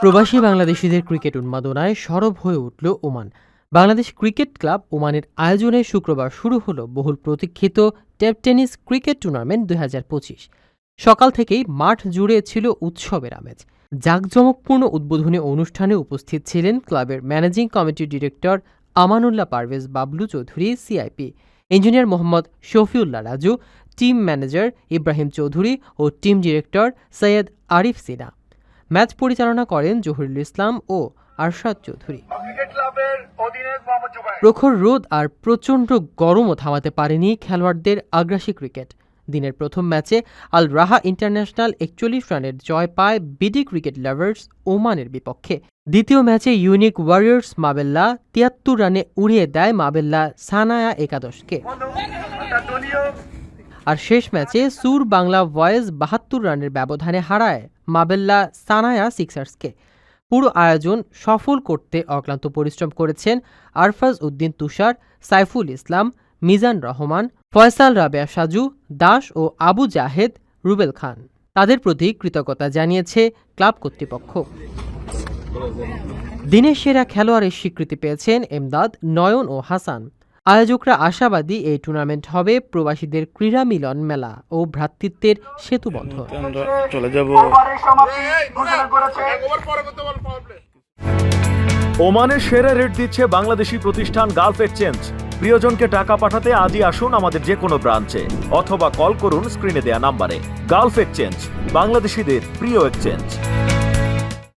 প্রবাসী বাংলাদেশিদের ক্রিকেট উন্মাদনায় সরব হয়ে উঠল ওমান। বাংলাদেশ ক্রিকেট ক্লাব ওমানের আয়োজনে শুক্রবার শুরু হলো বহুল প্রতীক্ষিত টেপ টেনিস ক্রিকেট টুর্নামেন্ট দুই সকাল থেকেই মাঠ জুড়ে ছিল উৎসবের আমেজ। জাঁকজমকপূর্ণ উদ্বোধনী অনুষ্ঠানে উপস্থিত ছিলেন ক্লাবের ম্যানেজিং কমিটির director Amanullah Parvez Bablu Chowdhury, CIP engineer Mohammad Shafiullah Raju team manager Ibrahim Chowdhury ও team director Syed Arif Sina. Match পরিচালনা করেন জহিরুল ইসলাম ও আরশাদ চৌধুরী। প্রখর রোদ আর প্রচণ্ড গরমও থামাতে পারেনি খেলোয়াড়দের আগ্রাসী ক্রিকেট। দিনের প্রথম ম্যাচে আল রাহা ইন্টারন্যাশনাল একচল্লিশ রানের জয় পায় বিডি ক্রিকেট লাভার্স ওমানের বিপক্ষে। দ্বিতীয় ম্যাচে ইউনিক ওয়ারিয়র্স মাবেল্লা তিয়াত্তর রানে উড়িয়ে দেয় মাবেল্লা সানায়া একাদশকে। আর শেষ ম্যাচে সুর বাংলা ভয়েস বাহাত্তর রানের ব্যবধানে হারায় মাবেল্লা সানায়া সিক্সার্সকে। পুরো আয়োজন সফল করতে অক্লান্ত পরিশ্রম করেছেন আরফাজ উদ্দিন তুষার, সাইফুল ইসলাম, মিজান রহমান, ফয়সাল রাবেয়া সাজু, দাস ও আবু জাহেদ, রুবেল খান। তাদের প্রতি কৃতজ্ঞতা জানিয়েছে ক্লাব কর্তৃপক্ষ। দিনের সেরা খেলোয়াড়ের স্বীকৃতি পেয়েছেন এমদাদ, নয়ন ও হাসান। আয়োজকরা আশাবাদী এই টুর্নামেন্ট হবে প্রবাসীদের ক্রীড়া মিলন মেলা ও ভ্রাতৃত্বের সেতুবন্ধন চলে যাব ঘোষণা করেছে ওমানের সেরা রেট দিচ্ছে বাংলাদেশি প্রতিষ্ঠান গালফ এক্সচেঞ্জ। প্রিয়জনকে টাকা পাঠাতে আজই আসুন আমাদের যে কোনো ব্রাঞ্চে অথবা কল করুন স্ক্রিনে দেয়া নাম্বারে। গালফ এক্সচেঞ্জ বাংলাদেশিদের প্রিয় এক্সচেঞ্জ।